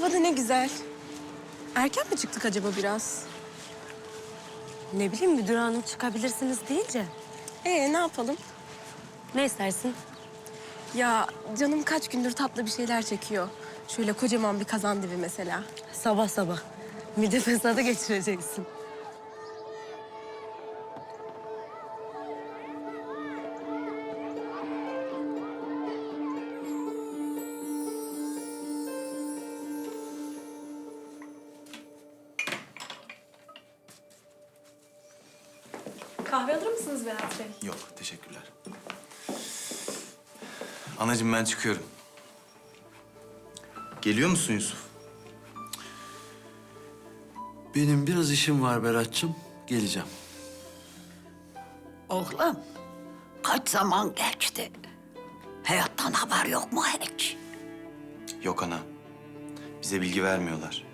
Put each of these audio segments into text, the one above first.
Hava ne güzel. Erken mi çıktık acaba biraz? Ne bileyim müdür hanım çıkabilirsiniz deyince. Ee ne yapalım? Ne istersin? Ya canım kaç gündür tatlı bir şeyler çekiyor. Şöyle kocaman bir kazan dibi mesela. Sabah sabah. Mide fesadı geçireceksin. Kahve alır mısınız Berat Bey? Yok, teşekkürler. Anacığım ben çıkıyorum. Geliyor musun Yusuf? Benim biraz işim var Berat'cığım. Geleceğim. Oğlum, kaç zaman geçti? Hayattan haber yok mu hiç? Yok ana. Bize bilgi vermiyorlar.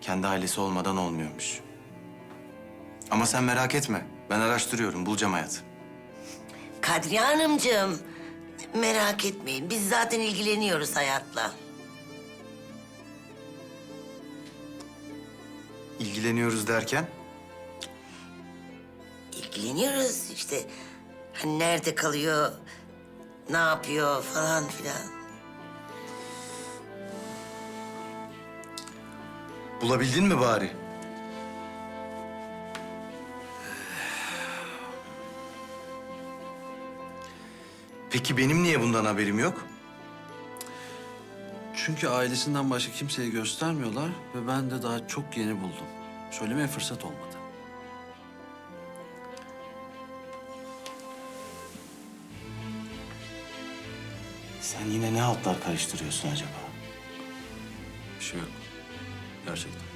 Kendi ailesi olmadan olmuyormuş. Ama sen merak etme. Ben araştırıyorum, bulacağım hayat. Kadriye Hanımcığım, merak etmeyin. Biz zaten ilgileniyoruz hayatla. İlgileniyoruz derken? İlgileniyoruz işte. Hani nerede kalıyor, ne yapıyor falan filan. Bulabildin mi bari? Peki benim niye bundan haberim yok? Çünkü ailesinden başka kimseye göstermiyorlar ve ben de daha çok yeni buldum. Söylemeye fırsat olmadı. Sen yine ne altlar karıştırıyorsun acaba? Bir şey yok. Gerçekten.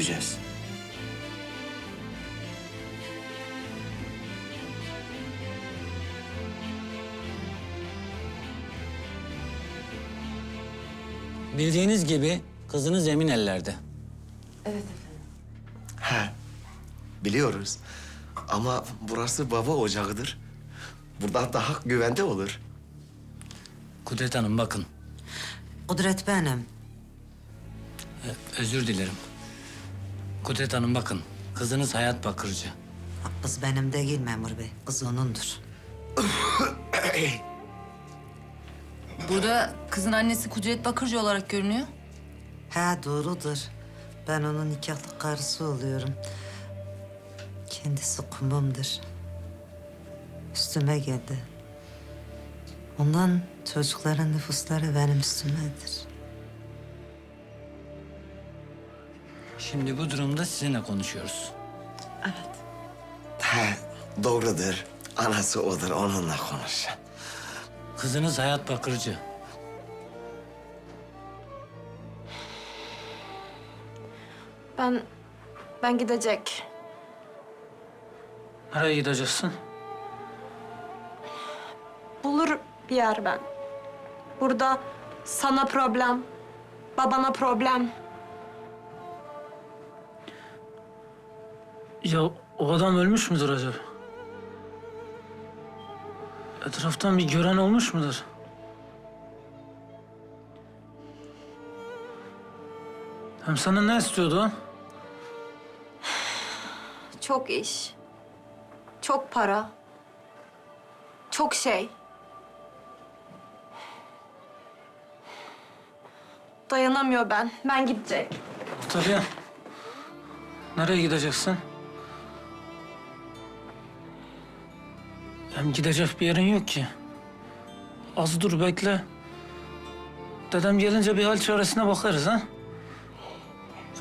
Göreceğiz. Bildiğiniz gibi kızınız emin ellerde. He, biliyoruz. Ama burası baba ocağıdır. Burada daha güvende olur. Kudret Hanım bakın, Kudret benim. özür dilerim. Kudret Hanım bakın, kızınız Hayat Bakırcı. Kız benim değil memur bey. Kız onundur. Burada kızın annesi Kudret Bakırcı olarak görünüyor. He doğrudur. Ben onun nikahlı karısı oluyorum. Kendisi kumumdur. Üstüme geldi. Ondan çocukların nüfusları benim üstümedir. Şimdi bu durumda sizinle konuşuyoruz. He, doğrudur. Anası odur, onunla konuş. Kızınız Hayat Bakırcı. Ben ben gidecek. Nereye gideceksin? Bulur bir yer ben. Burada sana problem, babana problem. Ya o adam ölmüş müdür acaba? Etraftan bir gören olmuş mudur? Hem sana ne istiyordu o? Çok iş. Çok para. Çok şey. Dayanamıyor ben. Ben gidecek. Tabii. Nereye gideceksin? Hem gidecek bir yerin yok ki. Az dur bekle. Dedem gelince bir hal çaresine bakarız ha.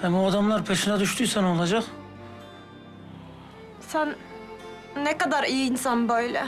Hem o adamlar peşine düştüyse ne olacak? Sen ne kadar iyi insan böyle.